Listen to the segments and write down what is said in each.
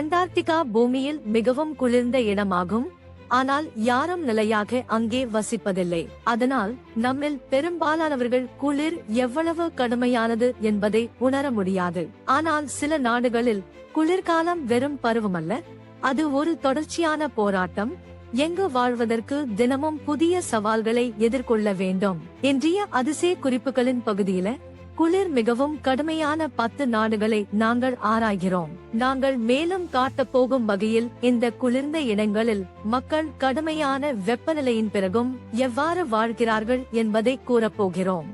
Antarctica பூமியில் மிகவும் குளிர்ந்த இடமாகும். ஆனால் யாரும் நிலையாக அங்கே வசிப்பதில்லை. அதனால் நம்மில் பெரும்பாலானவர்கள் குளிர் எவ்வளவு கடுமையானது என்பதை உணர முடியாது. ஆனால் சில நாடுகளில் குளிர்காலம் வெறும் பருவமல்ல. அது ஒரு தொடர்ச்சியான போராட்டம். எங்கு வாழ்வதற்கு தினமும் புதிய சவால்களை எதிர்கொள்ள வேண்டும். இன்றைய அதிசய குறிப்புகளின் பகுதியில குளிர் மிகவும் கடுமையான பத்து நாடுகளை நாங்கள் ஆராய்கிறோம். நாங்கள் மேலும் காட்டப் போகும் வகையில் இந்த குளிர்ந்த இடங்களில் மக்கள் கடுமையான வெப்பநிலையின் பிறகும் எவ்வாறு வாழ்கிறார்கள் என்பதை கூறப்போகிறோம்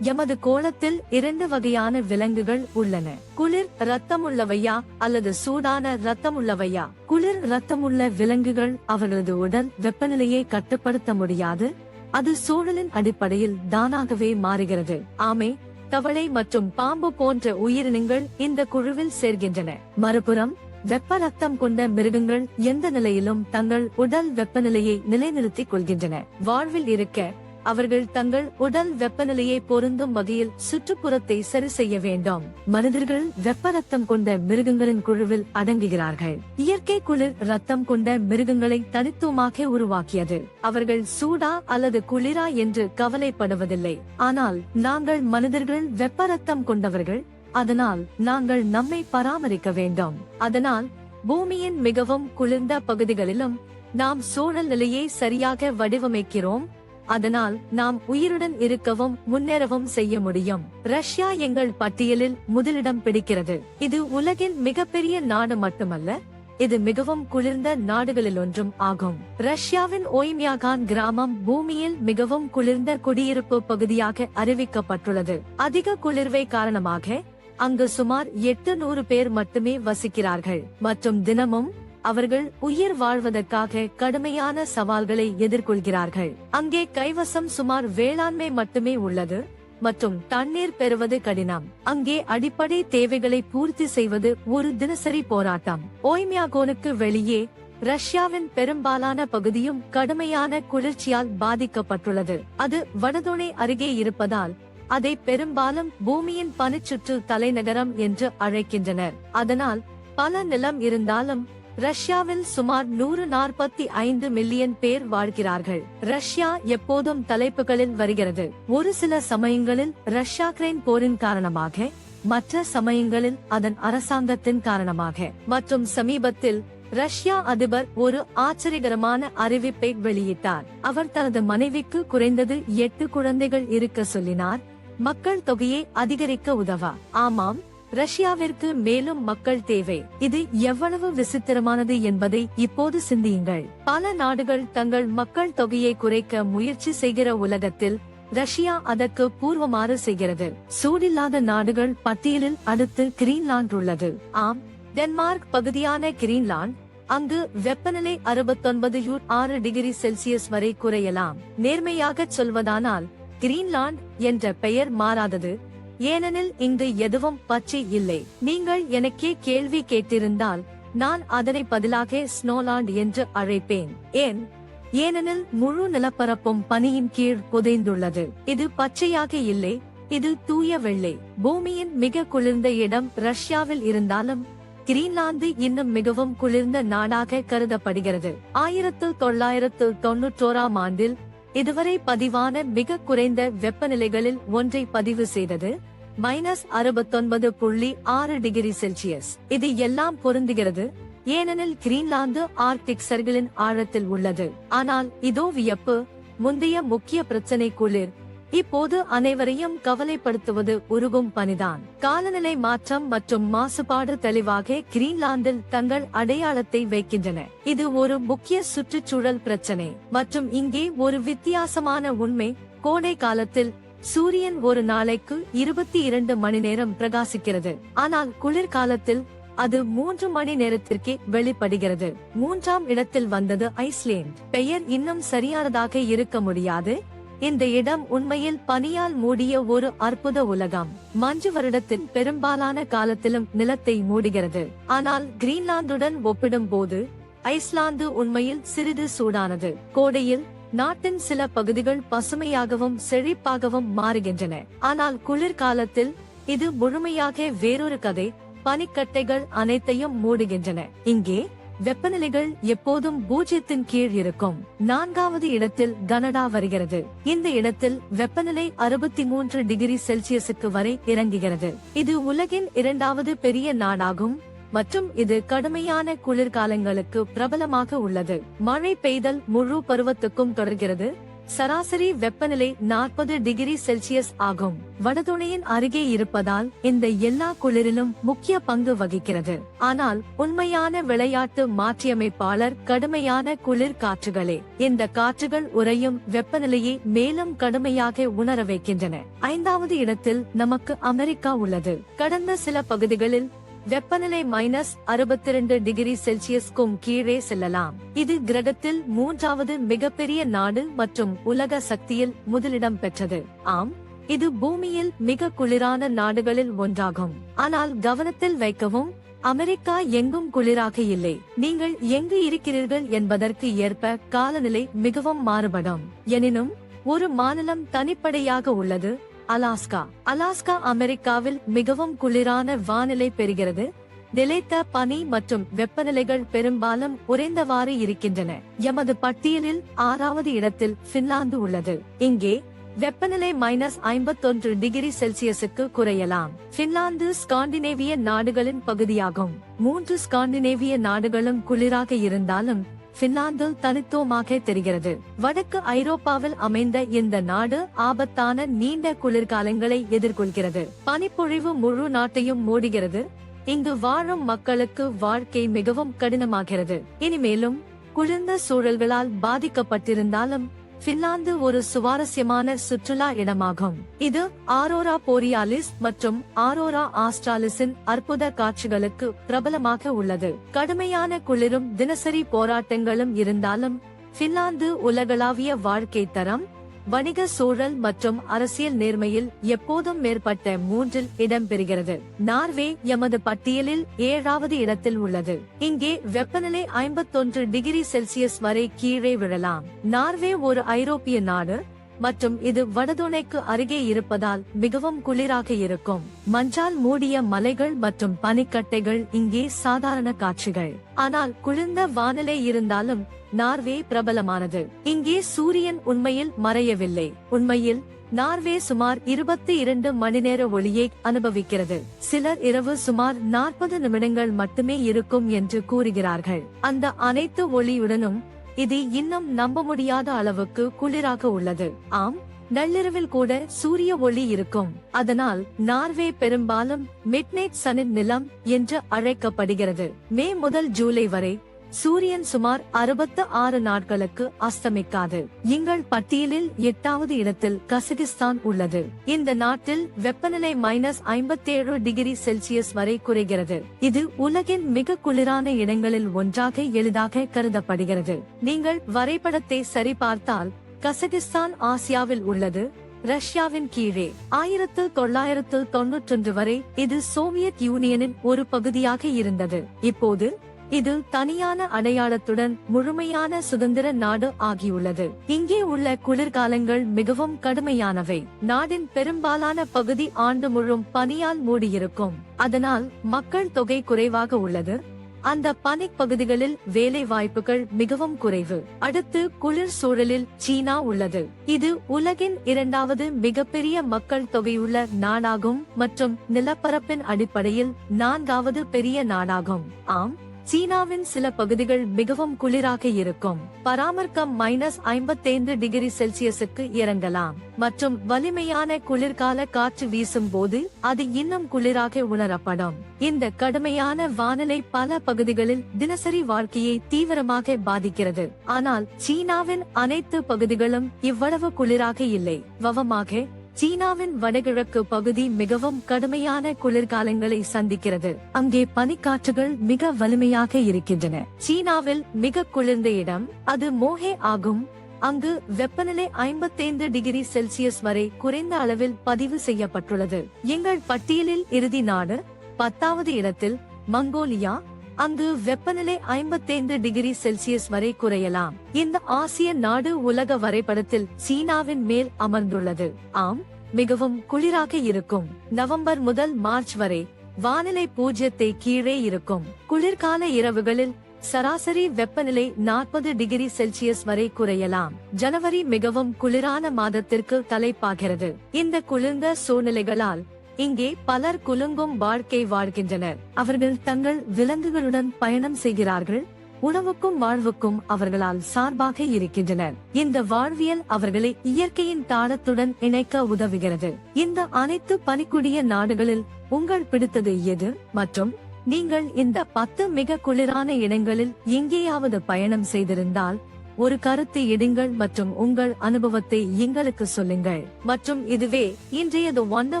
எமது கோலத்தில் இரண்டு வகையான விலங்குகள் உள்ளன. குளிர் ரத்தமுள்ளவையா அல்லது சூடான ரத்தமுள்ளவையா குளிர் ரத்தமுள்ள விலங்குகள் அவர்களது உடல் வெப்பநிலையை கட்டுப்படுத்த முடியாது? அது சூழலின் அடிப்படையில் தானாகவே மாறுகிறது. ஆமை தவளை மற்றும் பாம்பு போன்ற உயிரினங்கள் இந்த குழுவில் சேர்கின்றன. மறுபுறம் வெப்ப ரத்தம் கொண்ட மிருகங்கள் எந்த நிலையிலும் தங்கள் உடல் வெப்பநிலையை நிலைநிறுத்திக் கொள்கின்றன. வாழ்வில் இருக்க அவர்கள் தங்கள் உடல் வெப்பநிலையை பொருந்தும் வகையில் சுற்றுப்புறத்தை சரி செய்ய வேண்டும். மனிதர்கள் வெப்ப ரத்தம் கொண்ட மிருகங்களின் குழுவில் அடங்குகிறார்கள். இயற்கை குளிர் ரத்தம் கொண்ட மிருகங்களை தனித்துவமாக உருவாக்கியது. அவர்கள் சூடா அல்லது குளிரா என்று கவலைப்படுவதில்லை. ஆனால் நாங்கள் மனிதர்கள் வெப்ப ரத்தம் கொண்டவர்கள். அதனால் நாங்கள் நம்மை பராமரிக்க வேண்டும். அதனால் பூமியின் மிகவும் குளிர்ந்த பகுதிகளிலும் நாம் சூழல் நிலையை சரியாக வடிவமைக்கிறோம். அதனால் நாம் உயிருடன் இருக்கவும் முன்னேறவும் செய்ய முடியும். ரஷ்யா எங்கள் பட்டியலில் முதலிடம் பிடிக்கிறது. இது உலகின் மிகப்பெரிய நாடு மட்டுமல்ல இது மிகவும் குளிர்ந்த நாடுகளில் ஒன்றும் ஆகும். ரஷ்யாவின் ஓய்மியாகான் கிராமம் பூமியில் மிகவும் குளிர்ந்த குடியிருப்பு பகுதியாக அறிவிக்கப்பட்டுள்ளது. அதிக குளிர்வை காரணமாக அங்கு சுமார் எட்டு நூறு பேர் மட்டுமே வசிக்கிறார்கள். மற்றும் தினமும் அவர்கள் உயிர் வாழ்வதற்காக கடுமையான சவால்களை எதிர்கொள்கிறார்கள். அங்கே கைவசம் சுமார் வேளாண்மை மட்டுமே உள்ளது மற்றும் தண்ணீர் பெறுவது கடினம். அங்கே அடிப்படை தேவைகளை பூர்த்தி செய்வது ஒரு தினசரி போராட்டம். ஓய்மியாகோனுக்கு வெளியே ரஷ்யாவின் பெரும்பாலான பகுதியும் கடுமையான குளிர்ச்சியால் பாதிக்கப்பட்டுள்ளது. அது வடதுணை அருகே இருப்பதால் அதை பெரும்பாலும் பூமியின் பனிச்சுற்று தலைநகரம் என்று அழைக்கின்றனர். அதனால் பல நிலம் இருந்தாலும் ரஷ்யாவில் சுமார் நூறு நாற்பத்தி ஐந்து மில்லியன் பேர் வாழ்கிறார்கள். ரஷ்யா எப்போதும் தலைப்புகளில் வருகிறது. ஒரு சில சமயங்களில் ரஷ்யா கிரைன் போரின் காரணமாக மற்ற சமயங்களில் அதன் அரசாங்கத்தின் காரணமாக. மற்றும் சமீபத்தில் ரஷ்யா அதிபர் ஒரு ஆச்சரியகரமான அறிவிப்பை வெளியிட்டார். அவர் தனது மனைவிக்கு குறைந்தது எட்டு குழந்தைகள் இருக்க சொல்லினார். மக்கள் தொகையை அதிகரிக்க உதவா ஆமாம் ரஷ்யாவிற்கு மேலும் மக்கள் தேவை. இது எவ்வளவு விசித்திரமானது என்பதை இப்போது சிந்தியுங்கள். பல நாடுகள் தங்கள் மக்கள் தொகையை குறைக்க முயற்சி செய்கிற உலகத்தில் ரஷ்யா அதற்கு பூர்வமாறு செய்கிறது. சூடில்லாத நாடுகள் பட்டியலில் அடுத்து கிரீன்லாந்து உள்ளது. ஆம் டென்மார்க் பகுதியான கிரீன்லாந்து அங்கு வெப்பநிலை அறுபத்தொன்பது ஆறு டிகிரி செல்சியஸ் வரை குறையலாம். நேர்மையாக சொல்வதானால் கிரீன்லாந்து என்ற பெயர் மாறாதது. ஏனெனில் இங்கு எதுவும் பச்சை இல்லை. நீங்கள் எனக்கே கேள்வி கேட்டிருந்தால் நான் அதனை பதிலாக ஸ்னோலாண்ட் என்று அழைப்பேன். ஏன்? ஏனெனில் முழு நிலப்பரப்பும் பனியின் கீழ் புதைந்துள்ளது. இது பச்சையாக இல்லை இது தூய வெள்ளை. பூமியின் மிக குளிர்ந்த இடம் ரஷ்யாவில் இருந்தாலும் கிரீன்லாந்து இன்னும் மிகவும் குளிர்ந்த நாடாக கருதப்படுகிறது. ஆயிரத்து தொள்ளாயிரத்து தொன்னூற்றோராம் ஆண்டில் இதுவரை பதிவான மிக குறைந்த வெப்பநிலைகளில் ஒன்றை பதிவு செய்தது மைனஸ் அறுபத்தொன்பது புள்ளி ஆறு டிகிரி செல்சியஸ். இது எல்லாம் பொருந்துகிறது. ஏனெனில் கிரீன்லாந்து ஆர்டிக் சர்களின் ஆழத்தில் உள்ளது. ஆனால் இதோ வியப்பு முந்தைய முக்கிய பிரச்சனை குளிர் இப்போது அனைவரையும் கவலைப்படுத்துவது உருகும் பணிதான். காலநிலை மாற்றம் மற்றும் மாசுபாடு தெளிவாக கிரீன்லாந்தில் தங்கள் அடையாளத்தை வைக்கின்றன. இது ஒரு முக்கிய சுற்றுச்சூழல் பிரச்சனை. மற்றும் இங்கே ஒரு வித்தியாசமான உண்மை கோடை காலத்தில் சூரியன் ஒரு நாளைக்கு இருபத்தி இரண்டு மணி நேரம் பிரகாசிக்கிறது. ஆனால் குளிர்காலத்தில் அது மூன்று மணி நேரத்திற்கே வெளிப்படுகிறது. மூன்றாம் இடத்தில் வந்தது ஐஸ்லேண்ட். பெயர் இன்னும் சரியானதாக இருக்க முடியாது. இந்த இடம் உண்மையில் பனியால் மூடிய ஒரு அற்புத உலகம். மஞ்சு வருடத்தின் பெரும்பாலான காலத்திலும் நிலத்தை மூடுகிறது. ஆனால் கிரீன்லாந்துடன் ஒப்பிடும்போது ஐஸ்லாந்து உண்மையில் சிறிது சூடானது. கோடையில் நாட்டின் சில பகுதிகள் பசுமையாகவும் செழிப்பாகவும் மாறுகின்றன. ஆனால் குளிர்காலத்தில் இது முழுமையாக வேறொரு கதை. பனிக்கட்டைகள் அனைத்தையும் மூடுகின்றன. இங்கே வெப்பநிலைகள் எப்போதும் பூஜ்ஜியத்தின் கீழ் இருக்கும். நான்காவது இடத்தில் கனடா வருகிறது. இந்த இடத்தில் வெப்பநிலை அறுபத்தி மூன்று டிகிரி செல்சியஸுக்கு வரை இறங்குகிறது. இது உலகின் இரண்டாவது பெரிய நாடாகும் மற்றும் இது கடுமையான குளிர்காலங்களுக்கு பிரபலமாக உள்ளது. மழை பெய்தல் முழு பருவத்துக்கும் தொடர்கிறது. சராசரி வெப்பநிலை நாற்பது டிகிரி செல்சியஸ் ஆகும். வடதுணையின் அருகே இருப்பதால் இந்த எல்லா குளிரிலும் முக்கிய பங்கு வகிக்கிறது. ஆனால் உண்மையான விளையாட்டு மாற்றியமைப்பாளர் கடுமையான குளிர் காற்றுகளே இந்த காற்றுகள் உறையும் வெப்பநிலையை மேலும் கடுமையாக உணர வைக்கின்றன. ஐந்தாவது இடத்தில் நமக்கு அமெரிக்கா உள்ளது. கடந்த சில பகுதிகளில் வெப்பநிலை மைனஸ் அறுபத்தி ரெண்டு டிகிரி செல்சியஸ்க்கும் கீழே செல்லலாம். இது கிரகத்தில் மூன்றாவது மிகப்பெரிய நாடு மற்றும் உலக சக்தியில் முதலிடம் பெற்றது. ஆம் இது பூமியில் மிக குளிரான நாடுகளில் ஒன்றாகும். ஆனால் கவனத்தில் வைக்கவும் அமெரிக்கா எங்கும் குளிராக இல்லை. நீங்கள் எங்கு இருக்கிறீர்கள் என்பதற்கு ஏற்ப காலநிலை மிகவும் மாறுபடும். எனினும் ஒரு மாநிலம் தனிப்படையாக உள்ளது அலாஸ்கா. அலாஸ்கா அமெரிக்காவில் மிகவும் குளிரான வானிலை பெறுகிறது. நிலைத்த பனி மற்றும் வெப்பநிலைகள் பெரும்பாலும் உறைந்தவாறு இருக்கின்றன. எமது பட்டியலில் ஆறாவது இடத்தில் பின்லாந்து உள்ளது. இங்கே வெப்பநிலை மைனஸ் ஐம்பத்தொன்று டிகிரி செல்சியஸுக்கு குறையலாம். பின்லாந்து ஸ்காண்டினேவிய நாடுகளின் பகுதியாகும். மூன்று ஸ்காண்டினேவிய நாடுகளும் குளிராக இருந்தாலும் பின்லாந்து தனித்துவமாக தெரிகிறது. வடக்கு ஐரோப்பாவில் அமைந்த இந்த நாடு ஆபத்தான நீண்ட குளிர்காலங்களை எதிர்கொள்கிறது. பனிப்பொழிவு முழு நாட்டையும் மூடுகிறது. இங்கு வாழும் மக்களுக்கு வாழ்க்கை மிகவும் கடினமாகிறது. இனிமேலும் குளிர்ந்த சூழல்களால் பாதிக்கப்பட்டிருந்தாலும் பின்லாந்து ஒரு சுவாரஸ்யமான சுற்றுலா இடமாகும். இது ஆரோரா போரியாலிஸ் மற்றும் ஆரோரா ஆஸ்ட்ராலிஸின் அற்புத காட்சிகளுக்கு பிரபலமாக உள்ளது. கடுமையான குளிரும் தினசரி போராட்டங்களும் இருந்தாலும் பின்லாந்து உலகளாவிய வாழ்க்கை தரம் வணிக சூழல் மற்றும் அரசியல் நேர்மையில் எப்போதும் மேற்பட்ட மூன்றில் இடம் பெறுகிறது நார்வே எமது பட்டியலில் ஏழாவது இடத்தில் உள்ளது. இங்கே வெப்பநிலை ஐம்பத்தொன்று டிகிரி செல்சியஸ் வரை கீழே விழலாம். நார்வே ஒரு ஐரோப்பிய நாடு மற்றும் இது வடதுணைக்கு அருகே இருப்பதால் மிகவும் குளிராக இருக்கும். மஞ்சால் மூடிய மலைகள் மற்றும் பனிக்கட்டைகள் இங்கே சாதாரண காட்சிகள். ஆனால் குளிர்ந்த வானிலை இருந்தாலும் நார்வே பிரபலமானது. இங்கே சூரியன் உண்மையில் மறையவில்லை. உண்மையில் நார்வே சுமார் இருபத்தி இரண்டு மணி நேர ஒளியை அனுபவிக்கிறது. சிலர் இரவு சுமார் நாற்பது நிமிடங்கள் மட்டுமே இருக்கும் என்று கூறுகிறார்கள். அந்த அனைத்து ஒளியுடனும் இது இன்னும் நம்ப முடியாத அளவுக்கு குளிராக உள்ளது. ஆம் நள்ளிரவில் கூட சூரிய ஒளி இருக்கும். அதனால் நார்வே பெரும்பாலும் மிட்நைட் சனின் நிலம் என்று அழைக்கப்படுகிறது. மே முதல் ஜூலை வரை சூரியன் சுமார் அறுபத்து ஆறு நாட்களுக்கு அஸ்தமிக்காது. எங்கள் பட்டியலில் எட்டாவது இடத்தில் கசகிஸ்தான் உள்ளது. இந்த நாட்டில் வெப்பநிலை மைனஸ் ஐம்பத்தேழு டிகிரி செல்சியஸ் வரை குறைகிறது. இது உலகின் மிக குளிரான இடங்களில் ஒன்றாக எளிதாக கருதப்படுகிறது. நீங்கள் வரைபடத்தை சரிபார்த்தால் கசகிஸ்தான் ஆசியாவில் உள்ளது ரஷ்யாவின் கீழே. ஆயிரத்து தொள்ளாயிரத்து தொன்னூற்றொன்று வரை இது சோவியத் யூனியனின் ஒரு பகுதியாக இருந்தது. இப்போது இது தனியான அடையாளத்துடன் முழுமையான சுதந்திர நாடு ஆகியுள்ளது. இங்கே உள்ள குளிர்காலங்கள் மிகவும் கடுமையானவை. நாடின் பெரும்பாலான பகுதி ஆண்டு முழும் பனியால் மூடியிருக்கும். அதனால் மக்கள் தொகை குறைவாக உள்ளது. அந்த பனிப் பகுதிகளில் வேலை வாய்ப்புகள் மிகவும் குறைவு. அடுத்து குளிர் சூழலில் சீனா உள்ளது. இது உலகின் இரண்டாவது மிகப்பெரிய மக்கள் தொகையுள்ள நாடாகும் மற்றும் நிலப்பரப்பின் அடிப்படையில் நான்காவது பெரிய நாடாகும். ஆம். சீனாவின் சில பகுதிகள் மிகவும் குளிராக இருக்கும். பராமர்க்கம் மைனஸ் ஐம்பத்தைந்து டிகிரி செல்சியஸுக்கு இறங்கலாம். மற்றும் வலிமையான குளிர்கால காற்று வீசும் போது அது இன்னும் குளிராக உணரப்படும். இந்த கடுமையான வானிலை பல பகுதிகளில் தினசரி வாழ்க்கையை தீவிரமாக பாதிக்கிறது. ஆனால் சீனாவின் அனைத்து பகுதிகளும் இவ்வளவு குளிராக இல்லை. வவமாக சீனாவின் வடகிழக்கு பகுதி மிகவும் கடுமையான குளிர்காலங்களை சந்திக்கிறது. அங்கே பனிக்காற்றுகள் மிக வலிமையாக இருக்கின்றன. சீனாவில் மிக குளிர்ந்த இடம் அது மோஹே ஆகும். அங்கு வெப்பநிலை ஐம்பத்தைந்து டிகிரி செல்சியஸ் வரை குறைந்த அளவில் பதிவு செய்யப்பட்டுள்ளது. எங்கள் பட்டியலில் இறுதி நாடு பத்தாவது இடத்தில் மங்கோலியா அங்கு வெப்பநிலை ஐம்பத்தைந்து டிகிரி செல்சியஸ் வரை குறையலாம். இந்த ஆசிய நாடு உலக வரைபடத்தில் சீனாவின் மேல் அமர்ந்துள்ளது. ஆம் மிகவும் குளிராக இருக்கும். நவம்பர் முதல் மார்ச் வரை வானிலை பூஜ்ஜியத்தை கீழே இருக்கும். குளிர்கால இரவுகளில் சராசரி வெப்பநிலை நாற்பது டிகிரி செல்சியஸ் வரை குறையலாம். ஜனவரி மிகவும் குளிரான மாதத்திற்கு தலைப்பாகிறது. இந்த குளிர்ந்த சூழ்நிலைகளால் இங்கே பலர் குலுங்கும் வாழ்க்கை வாழ்கின்றனர். அவர்கள் தங்கள் விலங்குகளுடன் பயணம் செய்கிறார்கள். உணவுக்கும் வாழ்வுக்கும் அவர்களால் சார்பாக இருக்கின்றனர். இந்த வாழ்வியல் அவர்களை இயற்கையின் தாளத்துடன் இணைக்க உதவுகிறது. இந்த அனைத்து பனிக்குடிய நாடுகளில் உங்கள் பிடித்தது எது? மற்றும் நீங்கள் இந்த பத்து மிக குளிரான இடங்களில் எங்கேயாவது பயணம் செய்திருந்தால் ஒரு கருத்து இடுங்கள் மற்றும் உங்கள் அனுபவத்தை எங்களுக்கு சொல்லுங்கள். மற்றும் இதுவே இன்றைய த Wonder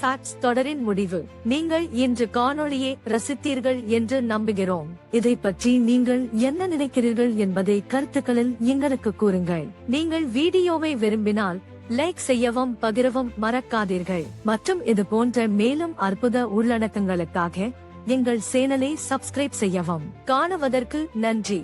ஃபேக்ட்ஸ் தொடரின் முடிவு. நீங்கள் இன்று காணொளியை ரசித்தீர்கள் என்று நம்புகிறோம். இதை பற்றி நீங்கள் என்ன நினைக்கிறீர்கள் என்பதை கருத்துக்களில் எங்களுக்கு கூறுங்கள். நீங்கள் வீடியோவை விரும்பினால் லைக் செய்யவும் பகிரவும் மறக்காதீர்கள். மற்றும் இது போன்ற மேலும் அற்புத உள்ளடக்கங்களுக்காக எங்கள் சேனலை சப்ஸ்கிரைப் செய்யவும். காணுவதற்கு நன்றி.